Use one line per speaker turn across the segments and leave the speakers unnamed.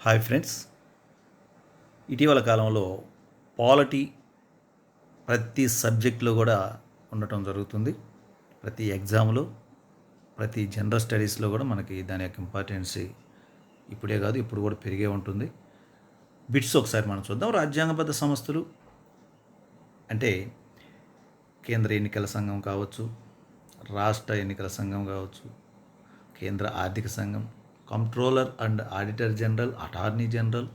Hi friends. ఇటీవల కాలంలో polity ప్రతి సబ్జెక్టులో కూడా ఉండటం జరుగుతుంది. ప్రతి ఎగ్జామ్లో ప్రతి జనరల్ స్టడీస్లో కూడా మనకి దాని యొక్క ఇంపార్టెన్సీ ఇప్పుడే కాదు ఇప్పుడు కూడా పెరిగే ఉంటుంది. బిట్స్ ఒకసారి మనం చూద్దాం. రాజ్యాంగబద్ధ సంస్థలు అంటే కేంద్ర ఎన్నికల సంఘం కావచ్చు రాష్ట్ర ఎన్నికల సంఘం కావచ్చు కేంద్ర ఆర్థిక సంఘం controller and auditor general attorney general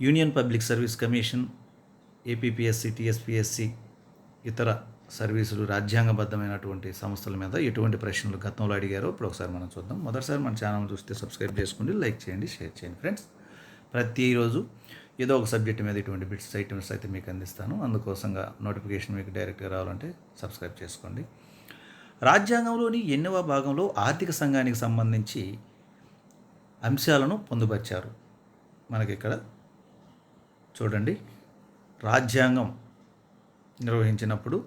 union public service commission APPSC TSPSC ఇతర సర్వీసులు రాజ్యాంగబద్ధమైనటువంటి సంస్థల మీద ఎటువంటి ప్రశ్నలు గతంలో అడిగారో ఇప్పుడు ఒకసారి మనం చూద్దాం. మొదటిసారి మన ఛానల్ చూస్తే సబ్స్క్రైబ్ చేసుకోండి లైక్ చేయండి షేర్ చేయండి ఫ్రెండ్స్. ప్రతిరోజు ఏదో ఒక సబ్జెక్ట్ మీద ఇటువంటి బిట్స్ ఐటమ్స్ అయితే మీకు అందిస్తాను. అందుకోసంగా నోటిఫికేషన్ మీకు డైరెక్ట్గా రావాలంటే సబ్స్క్రైబ్ చేసుకోండి. రాజ్యాంగంలోని ఎన్నవ భాగంలో ఆర్థిక సంఘానికి సంబంధించి అంశాలను పొందుపరిచారు. మనకి ఇక్కడ చూడండి. రాజ్యాంగం నిర్వహించినప్పుడు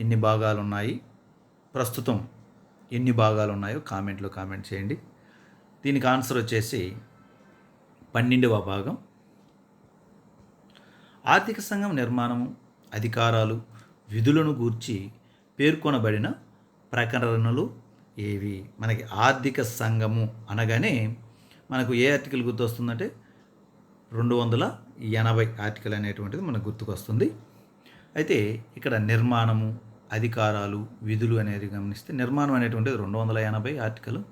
ఎన్ని భాగాలు ఉన్నాయి ప్రస్తుతం ఎన్ని భాగాలు ఉన్నాయో కామెంట్లో కామెంట్ చేయండి. దీనికి ఆన్సర్ వచ్చేసి పన్నెండవ భాగం. ఆర్థిక సంఘం నిర్మాణము అధికారాలు విధులను గూర్చి పేర్కొనబడిన ప్రకటనలు ఏవి? మనకి ఆర్థిక సంఘము అనగానే మనకు ఏ ఆర్టికల్ గుర్తొస్తుందంటే రెండు వందల ఎనభై ఆర్టికల్ అనేటువంటిది మనకు గుర్తుకొస్తుంది. అయితే ఇక్కడ నిర్మాణము అధికారాలు విధులు అనేది గమనిస్తే నిర్మాణం అనేటువంటిది రెండు వందల ఎనభై ఆర్టికల్.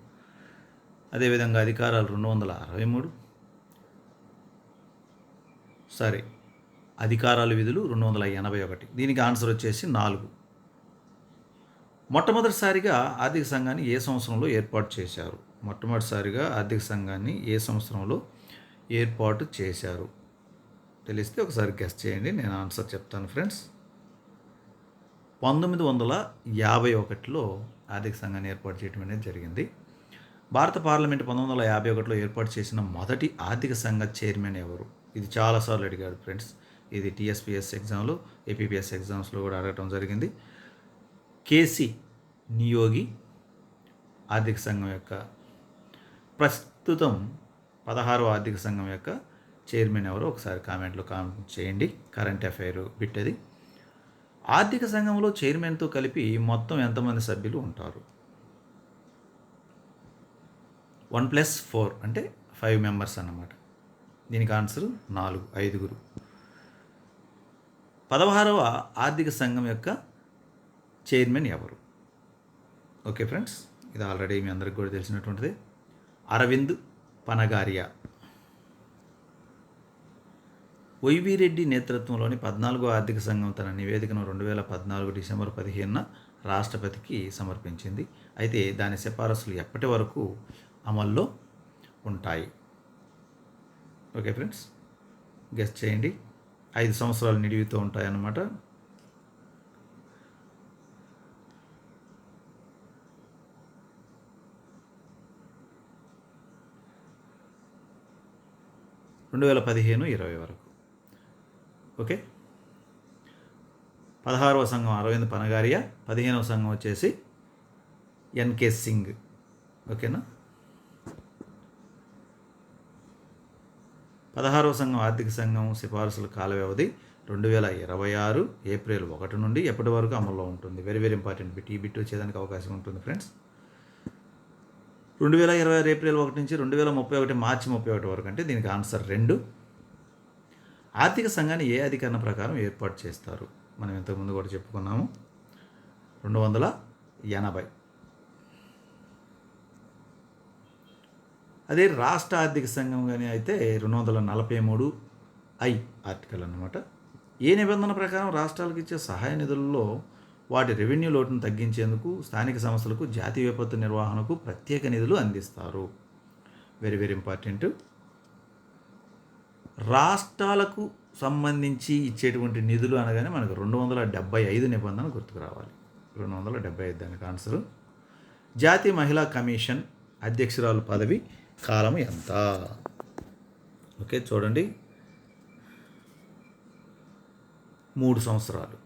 అదేవిధంగా అధికారాలు రెండు వందల అరవై మూడు. సరే అధికారాలు విధులు రెండు వందల ఎనభై ఒకటి. దీనికి ఆన్సర్ వచ్చేసి నాలుగు. మొట్టమొదటిసారిగా ఆర్థిక సంఘాన్ని ఏ సంవత్సరంలో ఏర్పాటు చేశారు? మొట్టమొదటిసారిగా ఆర్థిక సంఘాన్ని ఏ సంవత్సరంలో ఏర్పాటు చేశారు? తెలిస్తే ఒకసారి గెస్ట్ చేయండి నేను ఆన్సర్ చెప్తాను ఫ్రెండ్స్ పంతొమ్మిది వందల యాభై ఒకటిలో ఆర్థిక సంఘాన్ని ఏర్పాటు చేయడం అనేది జరిగింది. భారత పార్లమెంట్ పంతొమ్మిది వందల యాభై ఒకటిలో ఏర్పాటు చేసిన మొదటి ఆర్థిక సంఘ చైర్మన్ ఎవరు? ఇది చాలాసార్లు అడిగాడు ఫ్రెండ్స్ ఇది టీఎస్పిఎస్ ఎగ్జామ్లో ఏపీపీఎస్ ఎగ్జామ్స్లో కూడా అడగటం జరిగింది. కేసీ నియోగి ఆర్థిక సంఘం యొక్క ప్రస్తుతం పదహారవ ఆర్థిక సంఘం యొక్క చైర్మన్ ఎవరో ఒకసారి కామెంట్లో కామెంట్ చేయండి. కరెంట్ అఫైర్ బిట్టది. ఆర్థిక సంఘంలో చైర్మన్తో కలిపి మొత్తం ఎంతమంది సభ్యులు ఉంటారు? వన్ ప్లస్ ఫోర్ అంటే ఫైవ్ మెంబర్స్ అన్నమాట. దీనికి ఆన్సర్ నాలుగు ఐదుగురు. పదహారవ ఆర్థిక సంఘం యొక్క చైర్మన్ ఎవరు? ఓకే ఫ్రెండ్స్ ఇది ఆల్రెడీ మీ అందరికి కూడా తెలిసినటువంటిది. అరవింద్ పనగారియా. వైవి రెడ్డి నేతృత్వంలోని పద్నాలుగో ఆర్థిక సంఘం తన నివేదికను రెండు వేల పద్నాలుగు డిసెంబర్ పదిహేనున రాష్ట్రపతికి సమర్పించింది. అయితే దాని సిఫారసులు ఎప్పటి వరకు అమల్లో ఉంటాయి? ఓకే ఫ్రెండ్స్ గెస్ట్ చేయండి. ఐదు సంవత్సరాలు నిడివితో ఉంటాయన్నమాట. రెండు వేల పదిహేను ఇరవై వరకు. ఓకే? పదహారవ సంఘం అరవింద్ పనగారియా పదిహేనవ సంఘం వచ్చేసి ఎన్కే సింగ్. ఓకేనా? పదహారవ సంఘం ఆర్థిక సంఘం సిఫార్సుల కాల వ్యవధి రెండు వేల ఇరవై ఆరు ఏప్రిల్ ఒకటి నుండి ఎప్పటి వరకు అమల్లో ఉంటుంది? వెరీ వెరీ ఇంపార్టెంట్ బిట్ ఈ బిట్ వచ్చేదానికి అవకాశం ఉంటుంది ఫ్రెండ్స్ రెండు వేల ఇరవై ఆరు ఏప్రిల్ ఒకటి నుంచి రెండు వేల ముప్పై ఒకటి మార్చి ముప్పై ఒకటి వరకు అంటే దీనికి ఆన్సర్ రెండు. ఆర్థిక సంఘాన్ని ఏ అధికరణ ప్రకారం ఏర్పాటు చేస్తారు? మనం ఇంతకుముందు కూడా చెప్పుకున్నాము. రెండు వందల ఎనభై. అదే రాష్ట్ర ఆర్థిక సంఘం కానీ అయితే రెండు వందల నలభై మూడు ఐ ఆర్టికల్ అన్నమాట. ఏ నిబంధన ప్రకారం రాష్ట్రాలకు ఇచ్చే సహాయ నిధుల్లో వాటి రెవెన్యూ లోటును తగ్గించేందుకు స్థానిక సంస్థలకు జాతీయ విపత్తు నిర్వహణకు ప్రత్యేక నిధులు అందిస్తారు. వెరీ వెరీ ఇంపార్టెంట్ రాష్ట్రాలకు సంబంధించి ఇచ్చేటువంటి నిధులు అనగానే మనకు రెండు వందల డెబ్బై ఐదు నిబంధన గుర్తుకు రావాలి. రెండు వందల డెబ్బై ఐదు దానికి ఆన్సరు జాతీయ మహిళా కమిషన్ అధ్యక్షురాలు పదవి కాలం ఎంత? ఓకే చూడండి. మూడు సంవత్సరాలు.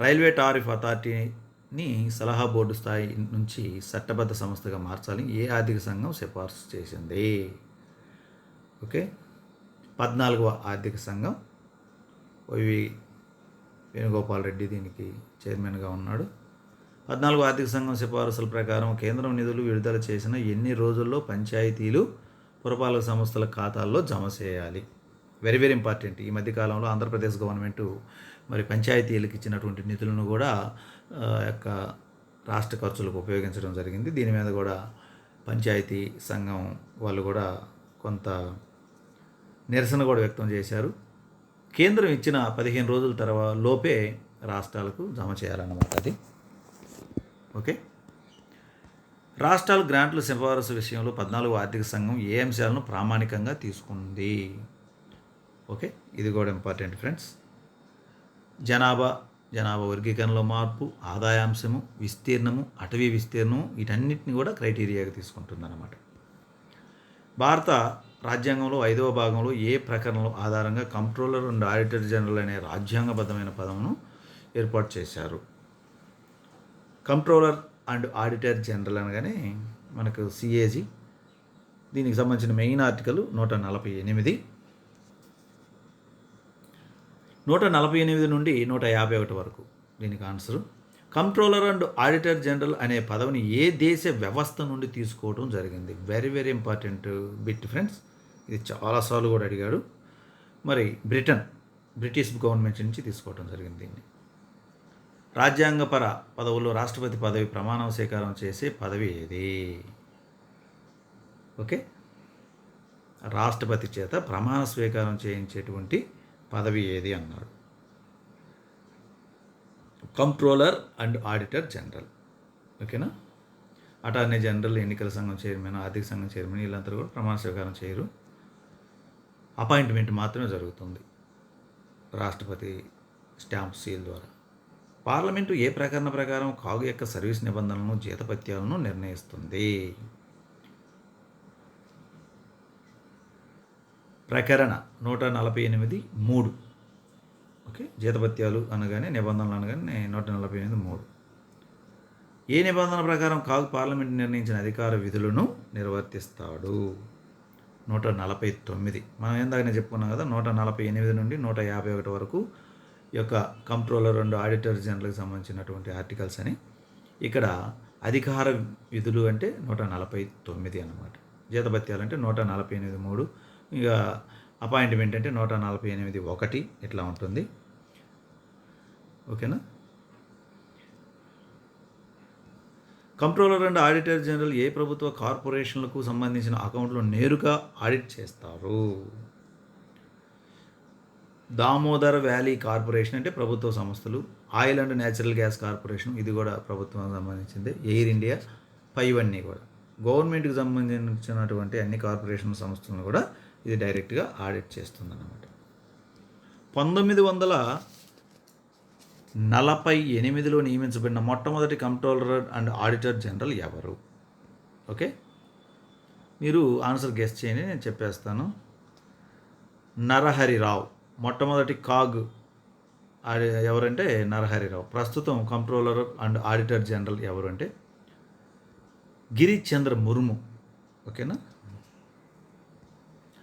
రైల్వే టారిఫ్ అథారిటీని సలహా బోర్డు స్థాయి నుంచి చట్టబద్ధ సంస్థగా మార్చాలని ఏ ఆర్థిక సంఘం సిఫార్సు చేసింది? ఓకే. పద్నాలుగవ ఆర్థిక సంఘం వైవి వేణుగోపాల్ రెడ్డి దీనికి చైర్మన్గా ఉన్నాడు. పద్నాలుగు ఆర్థిక సంఘం సిఫారసుల ప్రకారం కేంద్రం నిధులు విడుదల చేసిన ఎన్ని రోజుల్లో పంచాయతీలు పురపాలక సంస్థల ఖాతాల్లో జమ చేయాలి? వెరీ వెరీ ఇంపార్టెంట్ ఈ మధ్యకాలంలో ఆంధ్రప్రదేశ్ గవర్నమెంట్ మరి పంచాయతీలకు ఇచ్చినటువంటి నిధులను కూడా యొక్క రాష్ట్ర ఖర్చులకు ఉపయోగించడం జరిగింది. దీని మీద కూడా పంచాయతీ సంఘం వాళ్ళు కూడా కొంత నిరసన కూడా వ్యక్తం చేశారు. కేంద్రం ఇచ్చిన పదిహేను రోజుల తర్వాత లోపే రాష్ట్రాలకు జమ చేయాలన్నమాట అది. ఓకే? రాష్ట్రాలు గ్రాంట్ల సిఫారసు విషయంలో పద్నాలుగు ఆర్థిక సంఘం ఏ అంశాలను ప్రామాణికంగా తీసుకుంది. ఓకే? ఇది కూడా ఇంపార్టెంట్ ఫ్రెండ్స్. జనాభా జనాభా వర్గీకరణలో మార్పు ఆదాయాంశము విస్తీర్ణము అటవీ విస్తీర్ణము వీటన్నిటిని కూడా క్రైటీరియాగా తీసుకుంటుందన్నమాట. భారత రాజ్యాంగంలో ఐదవ భాగంలో ఏ ప్రకరణల ఆధారంగా కంట్రోలర్ అండ్ ఆడిటర్ జనరల్ అనే రాజ్యాంగబద్ధమైన పదమును ఏర్పాటు చేశారు? కంట్రోలర్ అండ్ ఆడిటర్ జనరల్ అనగానే మనకు సిఏజీ దీనికి సంబంధించిన మెయిన్ ఆర్టికల్ నూట నలభై ఎనిమిది నూట నలభై ఎనిమిది నుండి నూట యాభై ఒకటి వరకు. దీనికి answer controller and auditor general అనే పదవిని ఏ దేశ వ్యవస్థ నుండి తీసుకోవడం జరిగింది? Very very important bit friends ఇది చాలాసార్లు కూడా అడిగాడు. మరి బ్రిటన్ బ్రిటిష్ గవర్నమెంట్ నుంచి తీసుకోవడం జరిగింది దీన్ని. రాజ్యాంగపర పదవుల్లో రాష్ట్రపతి పదవి ప్రమాణ స్వీకారం చేసే పదవి ఏది? ఓకే? రాష్ట్రపతి చేత ప్రమాణ స్వీకారం చేయించేటువంటి పదవి ఏది అన్నాడు. కంట్రోలర్ అండ్ ఆడిటర్ జనరల్ ఓకేనా? అటార్నీ జనరల్ ఎన్నికల సంఘం చైర్మన్ ఆర్థిక సంఘం చైర్మన్ వీళ్ళందరూ కూడా ప్రమాణ స్వీకారం చేయరు. అపాయింట్మెంట్ మాత్రమే జరుగుతుంది. రాష్ట్రపతి స్టాంప్ సీల్ ద్వారా. పార్లమెంటు ఏ ప్రకరణ ప్రకారం కాగు యొక్క సర్వీస్ నిబంధనలను జీతపత్యాలను నిర్ణయిస్తుంది. ప్రకరణ నూట నలభై ఎనిమిది మూడు. ఓకే? జీతపత్యాలు అనగానే నిబంధనలు అనగానే నూట నలభై ఎనిమిది మూడు. ఏ నిబంధన ప్రకారం కాదు పార్లమెంట్ నిర్ణయించిన అధికార విధులను నిర్వర్తిస్తాడు. నూట నలభై తొమ్మిది. మనం ఏందాకనే చెప్పుకున్నాం కదా నూట నలభై ఎనిమిది నుండి నూట యాభై ఒకటి వరకు యొక్క కంట్రోలర్ రెండు ఆడిటర్ జనరల్కి సంబంధించినటువంటి ఆర్టికల్స్ అని. ఇక్కడ అధికార విధులు అంటే నూట నలభై తొమ్మిది అన్నమాట. జీతభత్యాలు అంటే నూట నలభై ఎనిమిది మూడు. ఇక అపాయింట్మెంట్ అంటే నూట నలభై ఎనిమిది ఒకటి ఇట్లా ఉంటుంది. ఓకేనా? కంట్రోలర్ అండ్ ఆడిటర్ జనరల్ ఏ ప్రభుత్వ కార్పొరేషన్లకు సంబంధించిన అకౌంట్లు నేరుగా ఆడిట్ చేస్తారు? దామోదర్ వ్యాలీ కార్పొరేషన్ అంటే ప్రభుత్వ సంస్థలు oil and natural gas corporation ఇది కూడా ప్రభుత్వం సంబంధించింది. ఎయిర్ ఇండియా పైవన్నీ కూడా. గవర్నమెంట్కి సంబంధించినటువంటి అన్ని కార్పొరేషన్ సంస్థలను కూడా ఇది డైరెక్ట్గా ఆడిట్ చేస్తుంది అన్నమాట పంతొమ్మిది వందల నలభై ఎనిమిదిలో నియమించబడిన మొట్టమొదటి కంట్రోలర్ అండ్ ఆడిటర్ జనరల్ ఎవరు? ఓకే? మీరు ఆన్సర్ గెస్ట్ చేయండి నేను చెప్పేస్తాను. నరహరిరావు. మొట్టమొదటి కాగ్ ఎవరంటే నరహరిరావు. ప్రస్తుతం కంట్రోలర్ అండ్ ఆడిటర్ జనరల్ ఎవరు అంటే గిరిచంద్ర ముర్ము. ఓకేనా?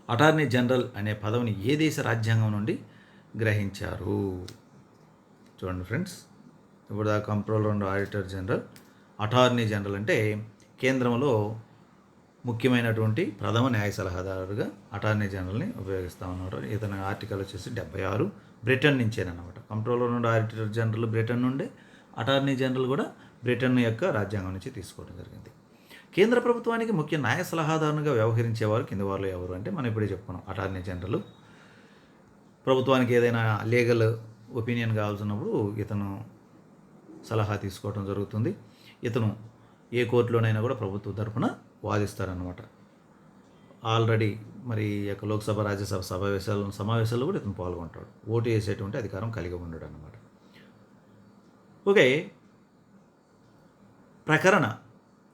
అటార్నీ జనరల్ అనే పదవిని ఏ దేశ రాజ్యాంగం నుండి గ్రహించారు? చూడండి ఫ్రెండ్స్ ఇప్పుడు ఆ controller and auditor general. Attorney general అంటే కేంద్రంలో ముఖ్యమైనటువంటి ప్రథమ న్యాయ సలహాదారుగా అటార్నీ జనరల్ని ఉపయోగిస్తూ ఉన్నారు. ఇతని ఆర్టికల్ వచ్చేసి డెబ్బై ఆరు బ్రిటన్ నుంచేనమాట కంట్రోలర్ నుండి ఆడిటర్ జనరల్ బ్రిటన్ నుండే అటార్నీ జనరల్ కూడా బ్రిటన్ యొక్క రాజ్యాంగం నుంచి తీసుకోవడం జరిగింది. కేంద్ర ప్రభుత్వానికి ముఖ్య న్యాయ సలహాదారునిగా వ్యవహరించేవారు కింది వారు ఎవరు? అంటే మనం ఇప్పుడే చెప్పుకున్నాం అటార్నీ జనరల్. ప్రభుత్వానికి ఏదైనా లీగల్ ఒపీనియన్ కావాల్సినప్పుడు ఇతను సలహా తీసుకోవడం జరుగుతుంది. ఇతను ఏ కోర్టులోనైనా కూడా ప్రభుత్వ తరఫున వాదిస్తారనమాట ఆల్రెడీ మరి యొక్క లోక్సభ రాజ్యసభ సమావేశాలు సమావేశాల్లో కూడా ఇతను పాల్గొంటాడు. ఓటు వేసేటువంటి అధికారం కలిగి ఉండడు అనమాట ఓకే. ప్రకరణ.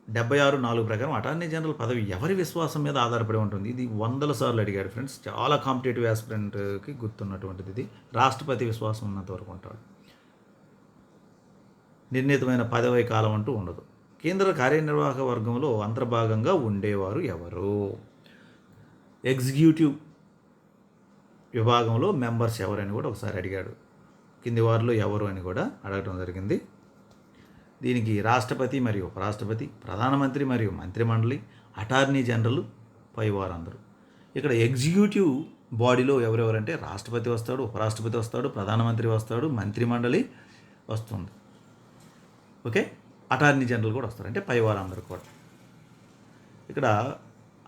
డెబ్బై ఆరు నాలుగు ప్రకారం అటార్నీ జనరల్ పదవి ఎవరి విశ్వాసం మీద ఆధారపడి ఉంటుంది? ఇది వందల సార్లు అడిగాడు ఫ్రెండ్స్. చాలా కాంపిటేటివ్ ఆస్పిరెంట్కి గుర్తున్నటువంటిది ఇది. రాష్ట్రపతి విశ్వాసం ఉన్నంత వరకు ఉంటాడు. నిర్ణీతమైన పదవి కాలం అంటూ ఉండదు. కేంద్ర కార్యనిర్వాహక వర్గంలో అంతర్భాగంగా ఉండేవారు ఎవరు? ఎగ్జిక్యూటివ్ విభాగంలో మెంబర్స్ ఎవరని కూడా ఒకసారి అడిగాడు. కింది వారిలో ఎవరు అని కూడా అడగడం జరిగింది. దీనికి రాష్ట్రపతి మరియు ఉపరాష్ట్రపతి ప్రధానమంత్రి మరియు మంత్రిమండలి అటార్నీ జనరల్ పైవారు అందరూ ఇక్కడ ఎగ్జిక్యూటివ్ బాడీలో ఎవరెవరంటే రాష్ట్రపతి వస్తాడు ఉపరాష్ట్రపతి వస్తాడు ప్రధానమంత్రి వస్తాడు మంత్రిమండలి వస్తుంది. ఓకే? అటార్నీ జనరల్ కూడా వస్తారు. అంటే పైవారు అందరూ కూడా. ఇక్కడ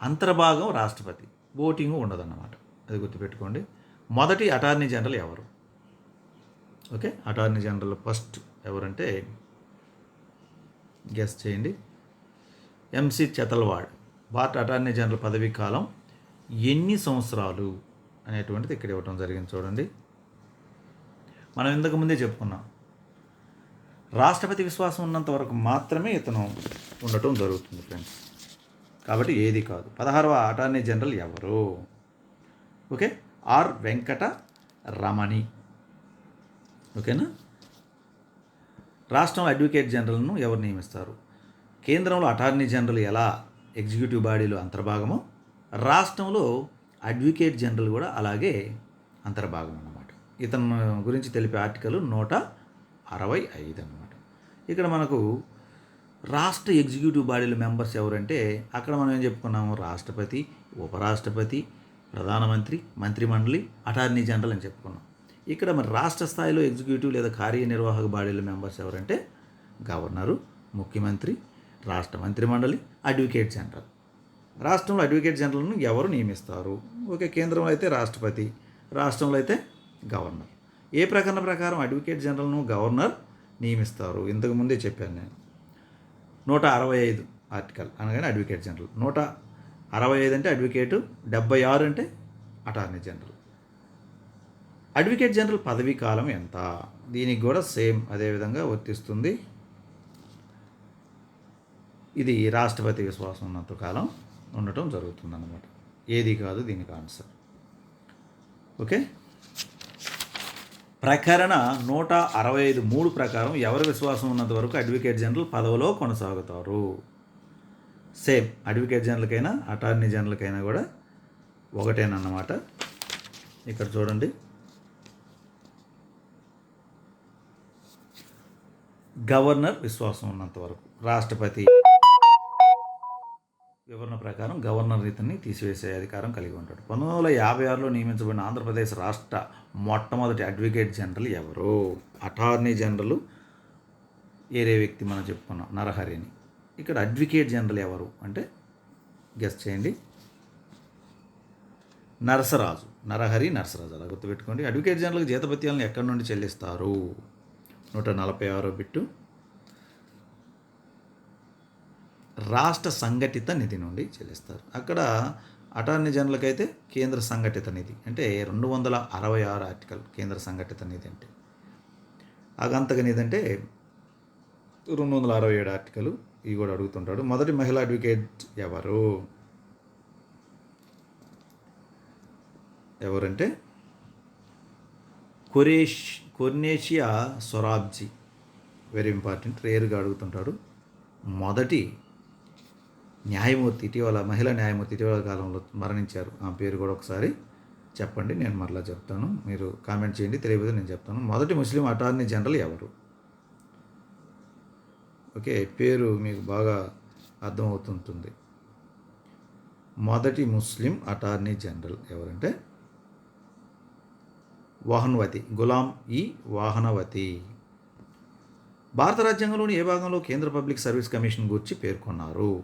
అంతర్భాగం రాష్ట్రపతి. ఓటింగ్ ఉండదన్నమాట. అది గుర్తుపెట్టుకోండి. మొదటి అటార్నీ జనరల్ ఎవరు? ఓకే? అటార్నీ జనరల్ ఫస్ట్ ఎవరంటే గెస్ చేయండి. ఎంసి చెతల్వాడ్ భారత అటార్నీ జనరల్ పదవీ కాలం ఎన్ని సంవత్సరాలు అనేటువంటిది ఇక్కడ ఇవ్వటం జరిగింది చూడండి. మనం ఇంతకు ముందే చెప్పుకున్నాం. రాష్ట్రపతి విశ్వాసం ఉన్నంత వరకు మాత్రమే ఇతను ఉండటం జరుగుతుంది ఫ్రెండ్స్. కాబట్టి ఏది కాదు. పదహారవ అటార్నీ జనరల్ ఎవరు? ఓకే? ఆర్ వెంకట రమణి. ఓకేనా? రాష్ట్రంలో అడ్వకేట్ జనరల్ను ఎవరు నియమిస్తారు? కేంద్రంలో అటార్నీ జనరల్ ఎలా? ఎగ్జిక్యూటివ్ బాడీలో అంతర్భాగమో? రాష్ట్రంలో అడ్వకేట్ జనరల్ కూడా అలాగే అంతర్భాగం అన్నమాట. ఇతను గురించి తెలిపే ఆర్టికల్ నూట అరవై ఐదు అన్నమాట. ఇక్కడ మనకు రాష్ట్ర ఎగ్జిక్యూటివ్ బాడీల మెంబర్స్ ఎవరంటే అక్కడ మనం ఏం చెప్పుకున్నాము? రాష్ట్రపతి ఉపరాష్ట్రపతి ప్రధానమంత్రి మంత్రిమండలి అటార్నీ జనరల్ అని చెప్పుకున్నాం. ఇక్కడ మరి రాష్ట్ర స్థాయిలో ఎగ్జిక్యూటివ్ లేదా కార్యనిర్వాహక బాడీల మెంబర్స్ ఎవరంటే గవర్నరు ముఖ్యమంత్రి రాష్ట్ర మంత్రిమండలి అడ్వకేట్ జనరల్. రాష్ట్రంలో అడ్వకేట్ జనరల్ను ఎవరు నియమిస్తారు? ఓకే కేంద్రంలో అయితే రాష్ట్రపతి రాష్ట్రంలో అయితే గవర్నర్. ఏ ప్రకరణ ప్రకారం అడ్వకేట్ జనరల్ను గవర్నర్ నియమిస్తారు? ఇంతకు ముందే చెప్పాను నేను. నూట అరవై ఐదు ఆర్టికల్ అనగానే అడ్వకేట్ జనరల్. నూట అరవై ఐదు అంటే అడ్వకేటు డెబ్బై ఆరు అంటే అటార్నీ జనరల్. అడ్వకేట్ జనరల్ పదవీ కాలం ఎంత? దీనికి కూడా సేమ్ అదేవిధంగా వర్తిస్తుంది. ఇది రాష్ట్రపతి విశ్వాసం ఉన్నంత కాలం ఉండటం జరుగుతుందన్నమాట. ఏది కాదు దీనికి ఆన్సర్ ఓకే ప్రకరణ నూట అరవై ఐదు మూడు ప్రకారం ఎవరి విశ్వాసం ఉన్నంత వరకు అడ్వకేట్ జనరల్ పదవిలో కొనసాగుతారు? సేమ్ అడ్వకేట్ జనరల్కైనా అటార్నీ జనరల్కైనా కూడా ఒకటేనన్నమాట. ఇక్కడ చూడండి. గవర్నర్ విశ్వాసం ఉన్నంత వరకు. రాష్ట్రపతి వివరణ ప్రకారం గవర్నర్ ఇతన్ని తీసివేసే అధికారం కలిగి ఉంటాడు. పంతొమ్మిది వందల యాభై ఆరులో నియమించబడిన ఆంధ్రప్రదేశ్ రాష్ట్ర మొట్టమొదటి అడ్వకేట్ జనరల్ ఎవరు? అటార్నీ జనరల్ ఏరే వ్యక్తి మనం చెప్పుకున్నాం నరహరిని. ఇక్కడ అడ్వకేట్ జనరల్ ఎవరు అంటే గెస్ చేయండి. నరసరాజు. నరహరి నరసరాజు. అలా గుర్తుపెట్టుకోండి. అడ్వకేట్ జనరల్కి జీతభత్యాలను ఎక్కడి నుండి చెల్లిస్తారు? నూట నలభై ఆరో బిట్టు. రాష్ట్ర సంఘటిత నిధి నుండి చెల్లిస్తారు. అక్కడ అటార్నీ జనరల్కి అయితే కేంద్ర సంఘటిత నిధి అంటే రెండు వందల అరవై ఆరు ఆర్టికల్ కేంద్ర సంఘటిత నిధి అంటే. అగంతక నిధి అంటే రెండు వందల అరవై ఏడు ఆర్టికల్ ఇవి కూడా అడుగుతుంటాడు. మొదటి మహిళా అడ్వకేట్ ఎవరు? ఎవరంటే కురేష్ కొర్నేషియా సొరాబ్జీ వెరీ ఇంపార్టెంట్ రేరుగా అడుగుతుంటాడు. మొదటి న్యాయమూర్తి ఇటీవల మహిళా న్యాయమూర్తి ఇటీవల కాలంలో మరణించారు. ఆ పేరు కూడా ఒకసారి చెప్పండి నేను మరలా చెప్తాను. మీరు కామెంట్ చేయండి తెలియదు నేను చెప్తాను. మొదటి ముస్లిం అటార్నీ జనరల్ ఎవరు? ఓకే పేరు మీకు బాగా అర్థమవుతుంటుంది. మొదటి ముస్లిం అటార్నీ జనరల్ ఎవరంటే వాహనవతి గులాం ఈ వాహనవతి. భారత రాజ్యాంగంలోని ఏ భాగంలో కేంద్ర పబ్లిక్ సర్వీస్ కమిషన్ గురించి పేర్కొన్నారు?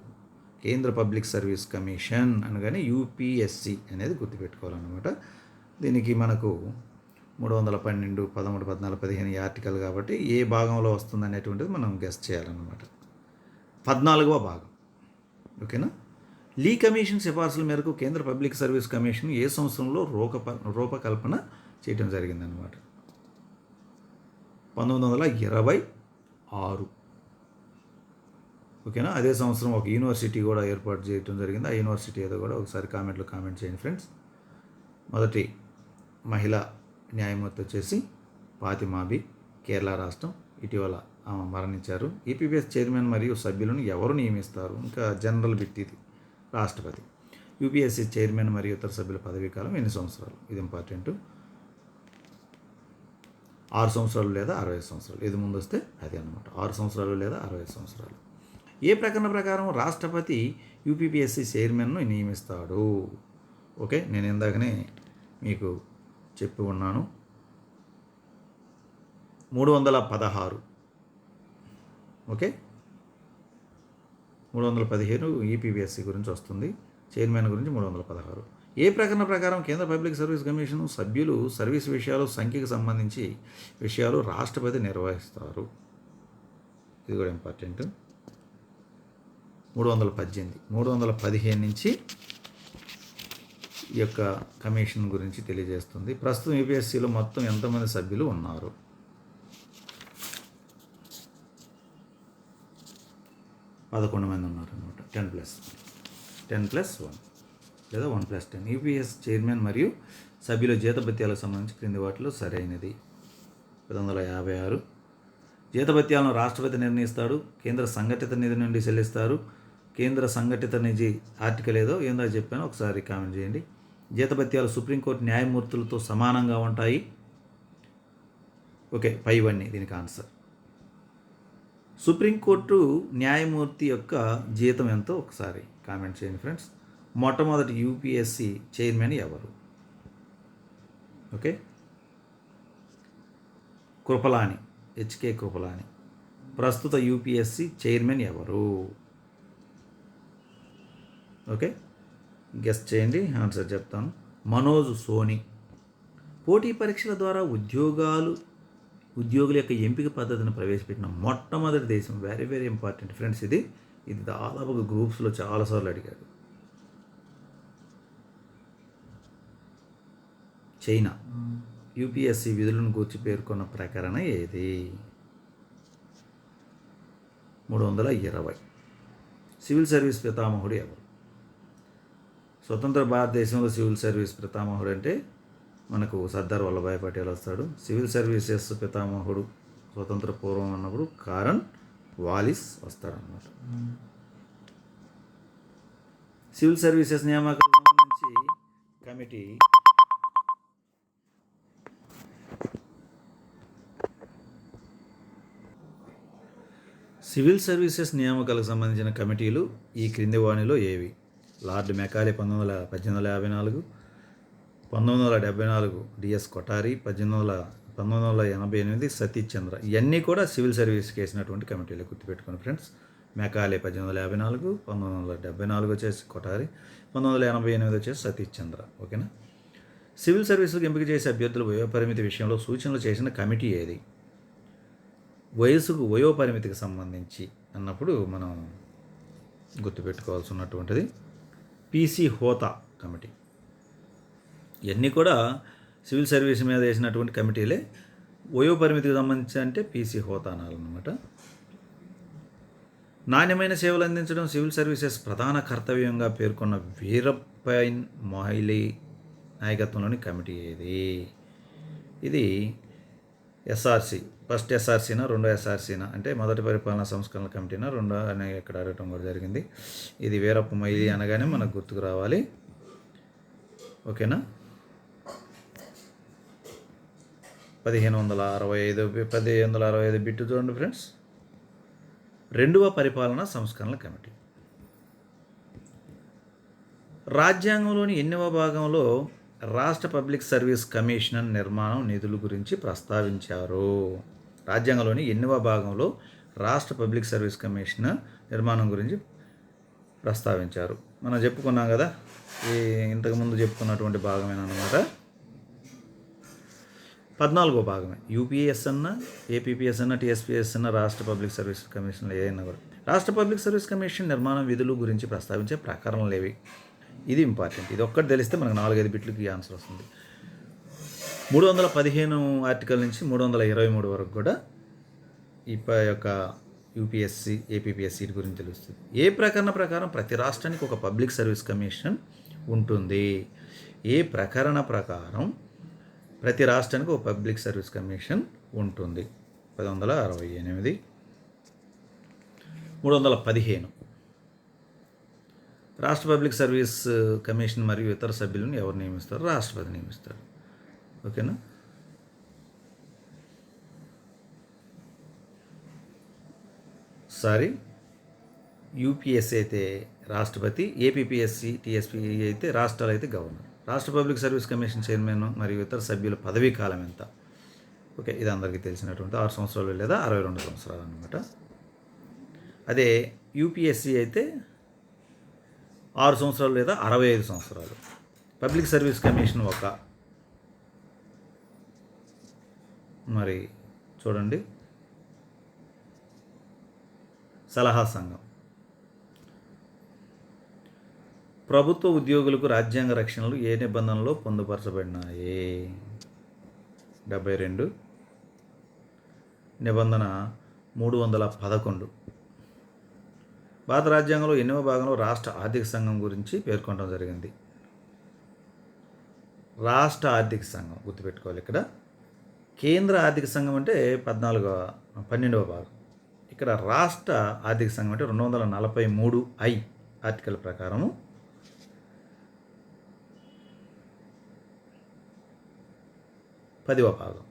కేంద్ర పబ్లిక్ సర్వీస్ కమిషన్ అనగానే యూపీఎస్సి అనేది గుర్తుపెట్టుకోవాలన్నమాట. దీనికి మనకు మూడు వందల పన్నెండు పదమూడు పద్నాలుగు పదిహేను ఆర్టికల్ కాబట్టి ఏ భాగంలో వస్తుంది అనేటువంటిది మనం గెస్ట్ చేయాలన్నమాట. పద్నాలుగవ భాగం. ఓకేనా? లీ కమిషన్ సిఫార్సుల మేరకు కేంద్ర పబ్లిక్ సర్వీస్ కమిషన్ ఏ సంవత్సరంలో రూప రూపకల్పన చేయటం జరిగిందనమాట పంతొమ్మిది వందల ఇరవై ఆరు. ఓకేనా? అదే సంవత్సరం ఒక యూనివర్సిటీ కూడా ఏర్పాటు చేయడం జరిగింది. ఆ యూనివర్సిటీ ఏదో కూడా ఒకసారి కామెంట్లో కామెంట్ చేయండి ఫ్రెండ్స్. మొదటి మహిళా న్యాయమూర్తి వచ్చేసి పాతిమాబి కేరళ రాష్ట్రం. ఇటీవల ఆమె మరణించారు. ఈపీపీఎస్ చైర్మన్ మరియు సభ్యులను ఎవరు నియమిస్తారు? ఇంకా జనరల్ బిట్ ఇది రాష్ట్రపతి. యూపీఎస్సీ చైర్మన్ మరియు ఇతర సభ్యుల పదవీ కాలం ఎన్ని సంవత్సరాలు? ఇది ఇంపార్టెంట్. ఆరు సంవత్సరాలు లేదా అరవై సంవత్సరాలు. ఇది ముందు వస్తే అది అనమాట ఆరు సంవత్సరాలు లేదా అరవై సంవత్సరాలు. ఏ ప్రకటన ప్రకారం రాష్ట్రపతి యూపీపీఎస్సీ చైర్మన్ను నియమిస్తాడు? ఓకే నేను ఇందాకనే మీకు చెప్పి ఉన్నాను. మూడు వందల పదహారు. ఓకే? మూడు వందల పదిహేను ఈపీబీఎస్సీ గురించి వస్తుంది. చైర్మన్ గురించి మూడు వందల పదహారు. ఏ ప్రకటన ప్రకారం కేంద్ర పబ్లిక్ సర్వీస్ కమిషన్ సభ్యులు సర్వీస్ విషయాలు సంఖ్యకు సంబంధించి విషయాలు రాష్ట్రపతి నిర్వహిస్తారు. ఇది కూడా ఇంపార్టెంట్. మూడు వందల పద్దెనిమిది మూడు వందల పదిహేను నుంచి ఈ యొక్క కమిషన్ గురించి తెలియజేస్తుంది. ప్రస్తుతం యూపీఎస్సీలో మొత్తం ఎంతమంది సభ్యులు ఉన్నారు? పదకొండు మంది ఉన్నారు అనమాట ten plus. Ten plus one. లేదా one plus ten. UPSC chairman మరియు సభ్యుల జీతభత్యాలకు సంబంధించి క్రింది వాటిలో సరైనది. పది వందల యాభై ఆరు. జీతభత్యాలను రాష్ట్రపతి నిర్ణయిస్తాడు కేంద్ర సంఘటిత నిధి నుండి చెల్లిస్తారు. కేంద్ర సంఘటిత నిధి ఆర్టికల్ ఏదో ఏందో చెప్పాను ఒకసారి కామెంట్ చేయండి. జీతభత్యాలు సుప్రీంకోర్టు న్యాయమూర్తులతో సమానంగా ఉంటాయి. ఓకే పైవన్నీ దీనికి ఆన్సర్. సుప్రీంకోర్టు న్యాయమూర్తి యొక్క జీతం ఎంతో? ఒకసారి కామెంట్ చేయండి ఫ్రెండ్స్. మొట్టమొదటి యూపీఎస్సి చైర్మన్ ఎవరు? Okay? Kripalani H K Kripalani. ప్రస్తుత యూపీఎస్సి చైర్మన్ ఎవరు? ఓకే? గెస్ట్ చేయండి ఆన్సర్ చెప్తాను. మనోజ్ సోని. పోటీ పరీక్షల ద్వారా ఉద్యోగాలు ఉద్యోగుల యొక్క ఎంపిక పద్ధతిని ప్రవేశపెట్టిన మొట్టమొదటి దేశం వెరీ వెరీ ఇంపార్టెంట్ ఫ్రెండ్స్ ఇది ఇది దాదాపుగా గ్రూప్స్లో చాలాసార్లు అడిగాడు చైనా. యూపీఎస్సి విధులను గూర్చి పేర్కొన్న ప్రకరణ ఏది? మూడు వందల ఇరవై. సివిల్ సర్వీస్ పితామహుడు ఎవరు? స్వతంత్ర భారతదేశంలో సివిల్ సర్వీస్ పితామహుడు అంటే మనకు సర్దార్ వల్లభాయ్ పటేల్ వస్తాడు. సివిల్ సర్వీసెస్ పితామహుడు స్వతంత్ర పూర్వం అన్నప్పుడు కారణ్ వాలిస్ వస్తాడనమాట సివిల్ సర్వీసెస్ నియామకాలకు సంబంధించి కమిటీ సివిల్ సర్వీసెస్ నియామకాలకు సంబంధించిన కమిటీలు ఈ క్రింది వాణిలో ఏవి? లార్డ్ మెకాలే పంతొమ్మిది వందల పద్దెనిమిది వందల యాభై నాలుగు పంతొమ్మిది వందల డెబ్బై నాలుగు డిఎస్ కొటారి పద్దెనిమిది వందల పంతొమ్మిది వందల ఎనభై ఎనిమిది సతీష్ చంద్ర ఇవన్నీ కూడా సివిల్ సర్వీస్కి వేసినటువంటి కమిటీలు గుర్తుపెట్టుకోండి ఫ్రెండ్స్. మెకాలే పద్దెనిమిది వందల యాభై నాలుగు పంతొమ్మిది వందల డెబ్బై నాలుగు వచ్చేసి కొటారి పంతొమ్మిది వందల ఎనభై ఎనిమిది వచ్చేసి సతీష్ చంద్ర ఓకేనా? సివిల్ సర్వీసులకు ఎంపిక చేసే అభ్యర్థుల వయోపరిమితి విషయంలో సూచనలు చేసిన కమిటీ ఏది? వయసుకు వయోపరిమితికి సంబంధించి అన్నప్పుడు మనం గుర్తుపెట్టుకోవాల్సి ఉన్నటువంటిది పీసీ హోతా కమిటీ. ఇవన్నీ కూడా సివిల్ సర్వీస్ మీద వేసినటువంటి కమిటీలే వయోపరిమితికి సంబంధించి అంటే పీసీ హోతా అనాలన్నమాట నాణ్యమైన సేవలు అందించడం సివిల్ సర్వీసెస్ ప్రధాన కర్తవ్యంగా పేర్కొన్న వీరప్పైన్ మొహైలీ నాయకత్వంలోని కమిటీ ఏది? ఇది ఎస్ఆర్సి ఫస్ట్ ఎస్ఆర్సీనా రెండో ఎస్ఆర్సీనా? అంటే మొదటి పరిపాలనా సంస్కరణల కమిటీనా రెండో అని ఇక్కడ అడగటం కూడా జరిగింది. ఇది వీరప్ప మైలి అనగానే మనకు గుర్తుకు రావాలి. ఓకేనా? పదిహేను వందల అరవై ఐదు పదిహేను వందల అరవై ఐదు బిట్టు చూడండి ఫ్రెండ్స్. రెండవ పరిపాలనా సంస్కరణల కమిటీ. రాజ్యాంగంలోని ఎన్నవ భాగంలో రాష్ట్ర పబ్లిక్ సర్వీస్ కమిషన్ నిర్మాణం నిధుల గురించి ప్రస్తావించారు. రాజ్యాంగంలోని ఎన్నవ భాగంలో రాష్ట్ర పబ్లిక్ సర్వీస్ కమిషన్ నిర్మాణం గురించి ప్రస్తావించారు. మనం చెప్పుకున్నాం కదా ఈ ఇంతకుముందు చెప్పుకున్నటువంటి భాగమేనమాట పద్నాలుగో భాగమే. యూపీఎస్ అన్న ఏపీపీఎస్ అన్న టీఎస్పీఎస్ అన్న రాష్ట్ర పబ్లిక్ సర్వీస్ కమిషన్లు ఏదైనా కూడా. రాష్ట్ర పబ్లిక్ సర్వీస్ కమిషన్ నిర్మాణం విధులు గురించి ప్రస్తావించే ప్రకరణలు ఏవి ఇది ఇంపార్టెంట్. ఇది ఒక్కటి తెలిస్తే మనకు నాలుగైదు బిట్లకి ఆన్సర్ వస్తుంది. మూడు వందల పదిహేను ఆర్టికల్ నుంచి మూడు వందల ఇరవై మూడు వరకు కూడా ఈ యొక్క యూపీఎస్సి ఏపీపీఎస్సి గురించి తెలుస్తుంది. ఏ ప్రకరణ ప్రకారం ప్రతి రాష్ట్రానికి ఒక పబ్లిక్ సర్వీస్ కమిషన్ ఉంటుంది? ఏ ప్రకరణ ప్రకారం ప్రతి రాష్ట్రానికి ఒక పబ్లిక్ సర్వీస్ కమిషన్ ఉంటుంది? పది వందల అరవై ఎనిమిది మూడు వందల పదిహేను. రాష్ట్ర పబ్లిక్ సర్వీస్ కమిషన్ మరియు ఇతర సభ్యులను ఎవరు నియమిస్తారు? రాష్ట్రపతి నియమిస్తారు. ఓకేనా? సారీ యూపీఎస్సీ అయితే రాష్ట్రపతి ఏపీపీఎస్సీ టీఎస్పీ అయితే రాష్ట్రాలు అయితే గవర్నర్. రాష్ట్ర పబ్లిక్ సర్వీస్ కమిషన్ చైర్మన్ మరియు ఇతర సభ్యుల పదవీ కాలం ఎంత? ఓకే ఇది అందరికీ తెలిసినటువంటి ఆరు సంవత్సరాలు లేదా అరవై రెండు సంవత్సరాలు అనమాట అదే యూపీఎస్సీ అయితే ఆరు సంవత్సరాలు లేదా అరవై ఐదు సంవత్సరాలు. పబ్లిక్ సర్వీస్ కమిషన్ ఒక మరి చూడండి. సలహా సంఘం. ప్రభుత్వ ఉద్యోగులకు రాజ్యాంగ రక్షణలు ఏ నిబంధనలో పొందుపరచబడినాయి? డెబ్బై రెండు. నిబంధన మూడు వందల పదకొండు. భారత రాజ్యాంగంలో ఎన్నో భాగంలో రాష్ట్ర ఆర్థిక సంఘం గురించి పేర్కొనడం జరిగింది. రాష్ట్ర ఆర్థిక సంఘం గుర్తుపెట్టుకోవాలి ఇక్కడ. కేంద్ర ఆర్థిక సంఘం అంటే పద్నాలుగవ పన్నెండవ భాగం. ఇక్కడ రాష్ట్ర ఆర్థిక సంఘం అంటే రెండు వందల నలభై మూడు ఐ ఆర్టికల్ ప్రకారము. పదివ భాగం.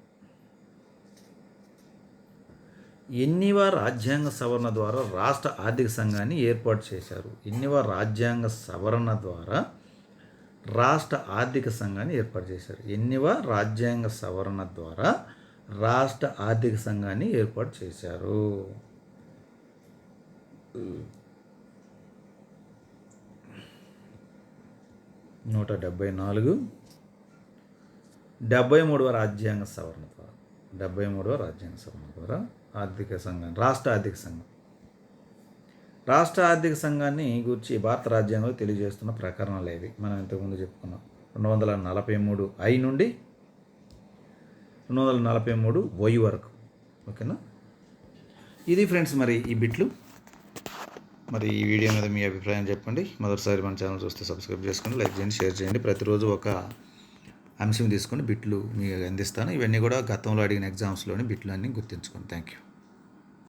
ఎన్నివ రాజ్యాంగ సవరణ ద్వారా రాష్ట్ర ఆర్థిక సంఘాన్ని ఏర్పాటు చేశారు. ఎన్నివ రాజ్యాంగ సవరణ ద్వారా రాష్ట్ర ఆర్థిక సంఘాన్ని ఏర్పాటు చేశారు. ఎన్నివ రాజ్యాంగ సవరణ ద్వారా రాష్ట్ర ఆర్థిక సంఘాన్ని ఏర్పాటు చేశారు. నూట డెబ్భై నాలుగు. డెబ్బై మూడవ రాజ్యాంగ సవరణ ద్వారా. డెబ్బై మూడవ రాజ్యాంగ సవరణ ద్వారా ఆర్థిక సంఘం రాష్ట్ర ఆర్థిక సంఘం. రాష్ట్ర ఆర్థిక సంఘాన్ని గురించి భారత రాజ్యాంగంలో తెలియజేస్తున్న ప్రకరణలు ఏవి మనం ఇంతకుముందు చెప్పుకున్నాం. రెండు వందల నలభై మూడు ఐ నుండి రెండు వందల నలభై మూడు వై వరకు. ఓకేనా? ఇది ఫ్రెండ్స్ మరి ఈ బిట్లు. మరి ఈ వీడియో మీద మీ అభిప్రాయం చెప్పండి. మొదటిసారి మన ఛానల్ చూస్తే సబ్స్క్రైబ్ చేసుకోండి లైక్ చేయండి షేర్ చేయండి. ప్రతిరోజు ఒక అంశం తీసుకొని బిట్లు మీకు అందిస్తాను. ఇవన్నీ కూడా గతంలో అడిగిన ఎగ్జామ్స్లోని బిట్లు అన్నీ గుర్తుంచుకోండి. Thank you